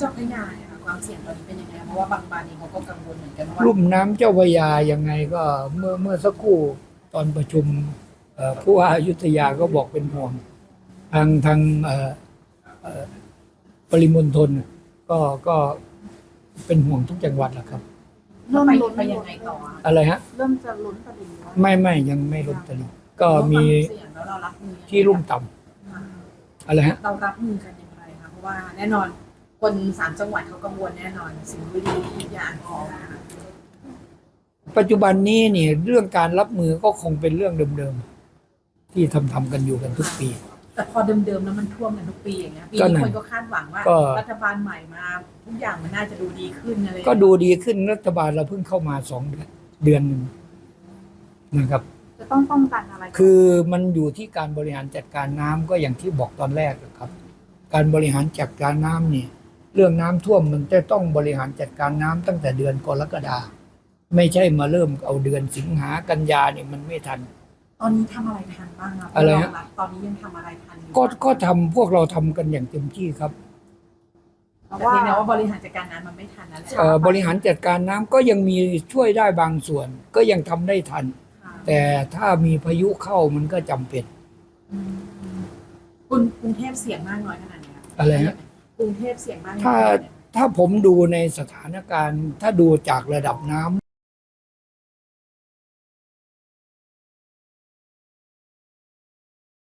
เจ้าพระยาเนี่ยค่ะความเสี่ยงตอนนี้เป็นยังไงเพราะว่าบางบ้านเองเขาก็กังวลเหมือนกันว่าลุ่มน้ำเจ้าพระยายังไงก็เมื่อเมื่อสักครู่ตอนประชุมเอ่อผู้ว่าอยุธยาก็บอกเป็นห่วง ทางทางเอ่อเอ่อปริมณฑลก็ก็เป็นห่วงทุกจังหวัดแหละครับ เริ่มไปไปยังไงต่ออะอะไรฮะ เริ่มจะลุ้นตะลิงแล้วไม่ไม่ยังไม่ล้มตลิ่งก็มีเพราะความเสี่ยงแล้วเรารับมือยังไงที่ลุ่มต่ำค่ะอะไรฮะ เรารับมือกันอย่างไรคะเพราะว่าแน่นอน คนสามจังหวัดเขากังวลแน่นอนสิ่งที่ดีที่ยานทองนะคะปัจจุบันนี้นี่เรื่องการรับมือก็คงเป็นเรื่องเดิมๆ ที่ทำทำกันอยู่กันทุกปี แต่พอเดิมๆแล้วมันท่วมกันทุกปีอย่างเงี้ยปีก็นี้นั่นคนก็คาดหวังว่าก็รัฐบาลใหม่มาทุกอย่างมันน่าจะดูดีขึ้นอะไรอย่างก็เงี้ยดูดีขึ้นรัฐบาลเราเพิ่งเข้ามาสองเดือนเดือนหนึ่งนะครับจะต้องป้องกันอะไร คือมันอยู่ที่การบริหารจัดการน้ำก็อย่างที่บอกตอนแรกนะครับ การบริหารจัดการน้ำนี่ เรื่องน้ำท่วมมันจะต้องบริหารจัดการน้ำตั้งแต่เดือนกรกฎาไม่ใช่มาเริ่มเอาเดือนสิงหากันยาเนี่ยมันไม่ทัน ตอนนี้ทำอะไรทันบ้างครับอะไรฮะตอนนี้ยังทำอะไรทันอยู่ก็ก็ทำพวกเราทำกันอย่างเต็มที่ครับเพราะแต่ว่าเพียงแต่ว่าบริหารจัดการน้ำมันไม่ทันนั่นแหละเอ่อบริหารจัดการน้ำก็ยังมีช่วยได้บางส่วน ก็ยังทำได้ทันค่ะแต่ถ้ามีพายุเข้ามันก็จำเป็นอืมคุณกรุงเทพเสี่ยงมากน้อยขนาดไหนครับอะไรฮะก รุงเทพเสี่ยงมากน้อยถ้าขนาดไหน ถ้าผมดูในสถานการณ์ ถ้าดูจากระดับน้ำ